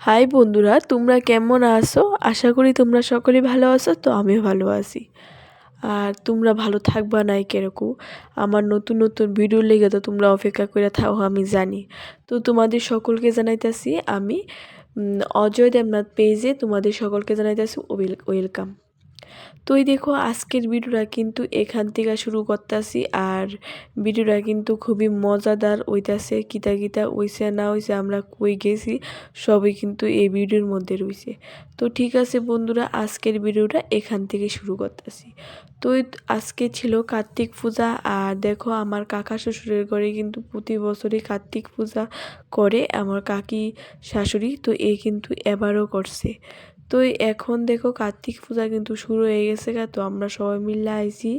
High বন্ধুরা, তোমরা কেমন আছো? আশা করি তোমরা সকলেই ভালো আছো, তো আমিও ভালো আছি। আর তোমরা ভালো থাকবা নাই কেরকম আমার নতুন নতুন ভিডিও লেগে তো তোমরা অপেক্ষা করে থাও, আমি জানি। তো তোমাদের সকলকে জানাইতেছি, আমি অজয় দেবনাথ পেজে তোমাদের সকলকে জানাইতেছি ওয়েলকাম। তো এই দেখো, আজকের ভিডিওটা কিন্তু এখান থেকে শুরু করতেছি। আর ভিডিওটা কিন্তু খুবই মজাদার ওইতাছে কিতা কিতা ওইসে না ওইসে আমরা কই গেছি, সবই কিন্তু এই ভিডিওর মধ্যে রয়েছে তো ঠিক আছে বন্ধুরা, আজকের ভিডিওটা এখান থেকে শুরু করতেছি। তো আজকে ছিল কার্তিক পূজা, আর দেখো আমার কাকা শ্বশুরের ঘরে কিন্তু প্রতি বছরই কার্তিক পূজা করে, আমার কাকি শাশুড়ি, তো এ কিন্তু এবারও করছে। তো এখন দেখো কার্তিক পূজা কিন্তু শুরু হয়ে গেছে গা, তো আমরা সবাই মিলে আইছি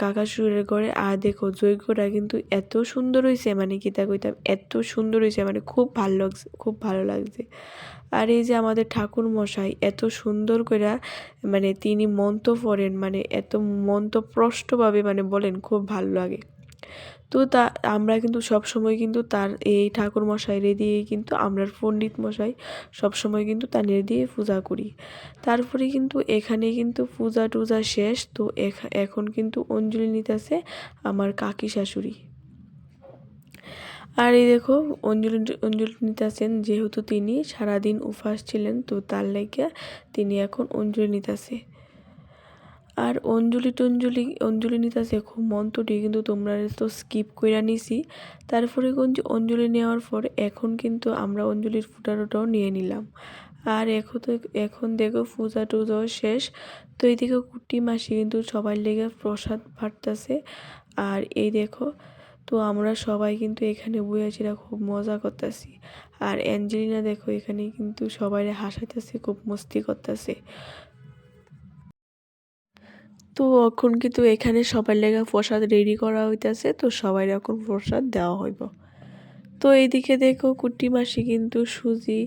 কাকা সুরের ঘরে। আর দেখো যজ্ঞটা কিন্তু এত সুন্দর হয়েছে মানে তা কইতাম, এত সুন্দর হয়েছে মানে খুব ভালো লাগছে, খুব ভালো লাগছে। আর এই যে আমাদের ঠাকুর মশাই এত সুন্দর করে মানে তিনি মন্ত্র পড়েন মানে এত মন্ত্রপ্রষ্টভাবে মানে বলেন, খুব ভালো লাগে। তো তা, আমরা কিন্তু সব সময় কিন্তু তার এই ঠাকুর মশাইরে দিয়েই কিন্তু আমরা পণ্ডিত মশাই সব সময় কিন্তু তার দিয়ে পূজা করি। তারপরে কিন্তু এখানে কিন্তু পূজা টুজা শেষ, তো এখন কিন্তু অঞ্জলি নিতেছে আমার কাকি শাশুড়ি। আর এই দেখো, অঞ্জলি অঞ্জলি নিতেছেন যেহেতু তিনি, সারাদিন উপাস ছিলেন, তো তার লেগে তিনি এখন অঞ্জলি নিতেছে। আর অঞ্জলি টঞ্জলি, অঞ্জলি নিতেছে খুব মন্ত্রটি কিন্তু তোমরা তো স্কিপ করে নিছি। তারপরে অঞ্জলি নেওয়ার পর এখন কিন্তু আমরা অঞ্জলির ফুটানোটাও নিয়ে নিলাম। আর এখন তো, এখন দেখো পূজা টুজাও শেষ, তো এইদিকে কুটি মাসি কিন্তু সবার লেগে প্রসাদ ভাটতেছে। আর এই দেখো, তো আমরা সবাই কিন্তু এখানে বইয়াছিরা খুব মজা করতেছি। আর অ্যাঞ্জেলিনা দেখো এখানে কিন্তু সবাই হাসাইতেছে, খুব মস্তি করতেছে। তো এখন কিন্তু এখানে সবার লেগে প্রসাদ রেডি করা হইতেছে, তো সবাই এখন প্রসাদ দেওয়া হইব। তো এইদিকে দেখো কুটি মাসি কিন্তু সুজি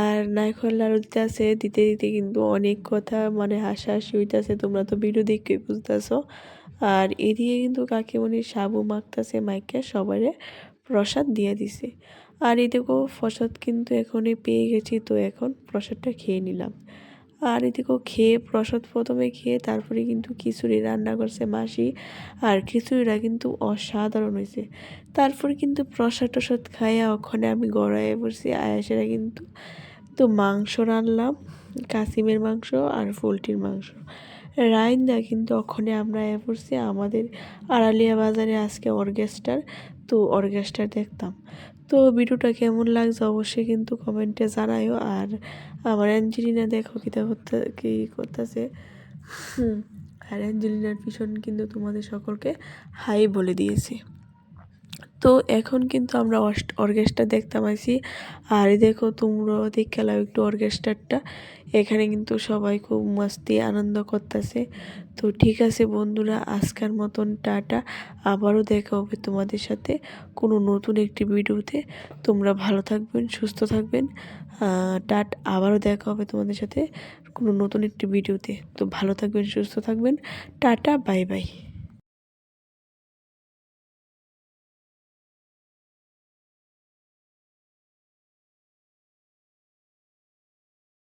আর নাইখল লাড়ু দিতেছে, দিতে দিতে কিন্তু অনেক কথা মানে হাসাহাসি হইতেছে, তোমরা তো ভিডিও দেখে বুঝতেছো। আর এদিকে কিন্তু কাকিমণি সাবু মাখতেছে মাইকে সবাই প্রসাদ দিয়ে দিছে। আর এদিকেও প্রসাদ কিন্তু এখনই পেয়ে গেছি, তো এখন প্রসাদটা খেয়ে নিলাম। আর এদিকেও খেয়ে প্রসাদ প্রথমে খেয়ে তারপরে কিন্তু খিচুড়ি রান্না করছে মাসি। আর খিচুড়িটা কিন্তু অসাধারণ হয়েছে। তারপরে কিন্তু প্রসাদ টসাদ খাইয়া ওখানে আমি গড়াইয়ে পড়ছি। আয়াসেরা কিন্তু তো মাংস রানলাম কাসিমের মাংস আর পোলট্রির মাংস। রাইন্দা কিন্তু ওখানে আমরা এ পড়ছি, আমাদের আড়ালিয়া বাজারে আজকে অর্কেস্ট্রার তো অর্কেস্ট্রার দেখতাম। তো ভিডিওটা কেমন লাগছে অবশ্যই কিন্তু কমেন্টে জানাইও। আর আমার অ্যাঞ্জেলিনা দেখো কিতা করতে, কী করতেছে। আর অ্যাঞ্জেলিনার পিছন কিন্তু তোমাদের সকলকে হাই বলে দিয়েছি। তো এখন কিন্তু আমরা অর্কেস্ট্রা দেখতাম আছি। আর দেখো তোমরা দেখলাম একটু অর্কেস্ট্রারটা এখানে কিন্তু সবাই খুব মস্তি আনন্দ করতেছে। তো ঠিক আছে বন্ধুরা, আজকের মতন টাটা। আবারও দেখা হবে তোমাদের সাথে কোনো নতুন একটি ভিডিওতে। তোমরা ভালো থাকবেন, সুস্থ থাকবেন। টাট, আবারও দেখা হবে তোমাদের সাথে কোনো নতুন একটি ভিডিওতে। তো ভালো থাকবেন, সুস্থ থাকবেন। Tata, bye bye.